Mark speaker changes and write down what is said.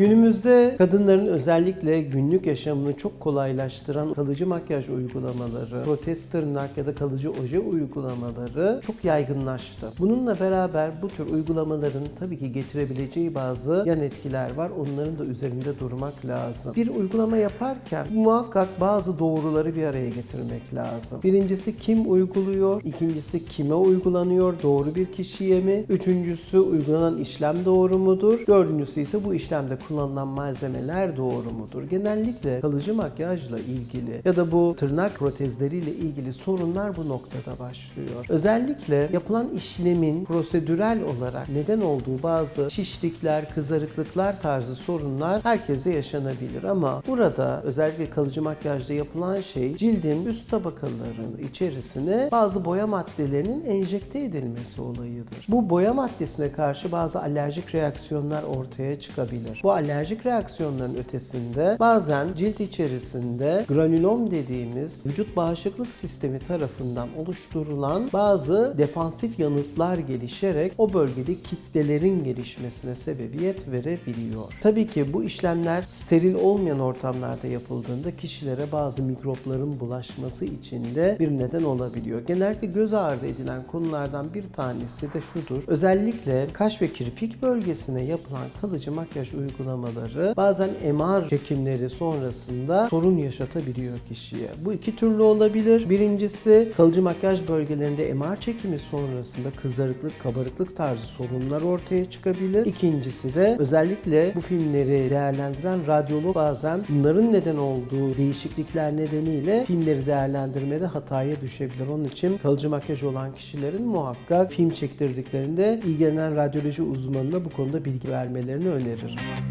Speaker 1: Günümüzde kadınların özellikle günlük yaşamını çok kolaylaştıran kalıcı makyaj uygulamaları, protez tırnak ya da kalıcı oje uygulamaları çok yaygınlaştı. Bununla beraber bu tür uygulamaların tabii ki getirebileceği bazı yan etkiler var. Onların da üzerinde durmak lazım. Bir uygulama yaparken muhakkak bazı doğruları bir araya getirmek lazım. Birincisi kim uyguluyor? İkincisi kime uygulanıyor? Doğru bir kişiye mi? Üçüncüsü uygulanan işlem doğru mudur? Dördüncüsü ise bu işlemde kullanılan malzemeler doğru mudur? Genellikle kalıcı makyajla ilgili ya da bu tırnak protezleriyle ilgili sorunlar bu noktada başlıyor. Özellikle yapılan işlemin prosedürel olarak neden olduğu bazı şişlikler, kızarıklıklar tarzı sorunlar herkeste yaşanabilir ama burada özellikle kalıcı makyajda yapılan şey cildin üst tabakalarının içerisine bazı boya maddelerinin enjekte edilmesi olayıdır. Bu boya maddesine karşı bazı alerjik reaksiyonlar ortaya çıkabilir. Bu alerjik reaksiyonların ötesinde bazen cilt içerisinde granülom dediğimiz vücut bağışıklık sistemi tarafından oluşturulan bazı defansif yanıtlar gelişerek o bölgede kitlelerin gelişmesine sebebiyet verebiliyor. Tabii ki bu işlemler steril olmayan ortamlarda yapıldığında kişilere bazı mikropların bulaşması için de bir neden olabiliyor. Genellikle göz ardı edilen konulardan bir tanesi de şudur. Özellikle kaş ve kirpik bölgesine yapılan kalıcı makyaj uygulamaları bazen MR çekimleri sonrasında sorun yaşatabiliyor kişiye. Bu iki türlü olabilir. Birincisi kalıcı makyaj bölgelerinde MR çekimi sonrasında kızarıklık, kabarıklık tarzı sorunlar ortaya çıkabilir. İkincisi de özellikle bu filmleri değerlendiren radyolog bazen bunların neden olduğu değişiklikler nedeniyle filmleri değerlendirmede hataya düşebilir. Onun için kalıcı makyaj olan kişilerin muhakkak film çektirdiklerinde ilgilenen radyoloji uzmanına bu konuda bilgi vermelerini öneririm.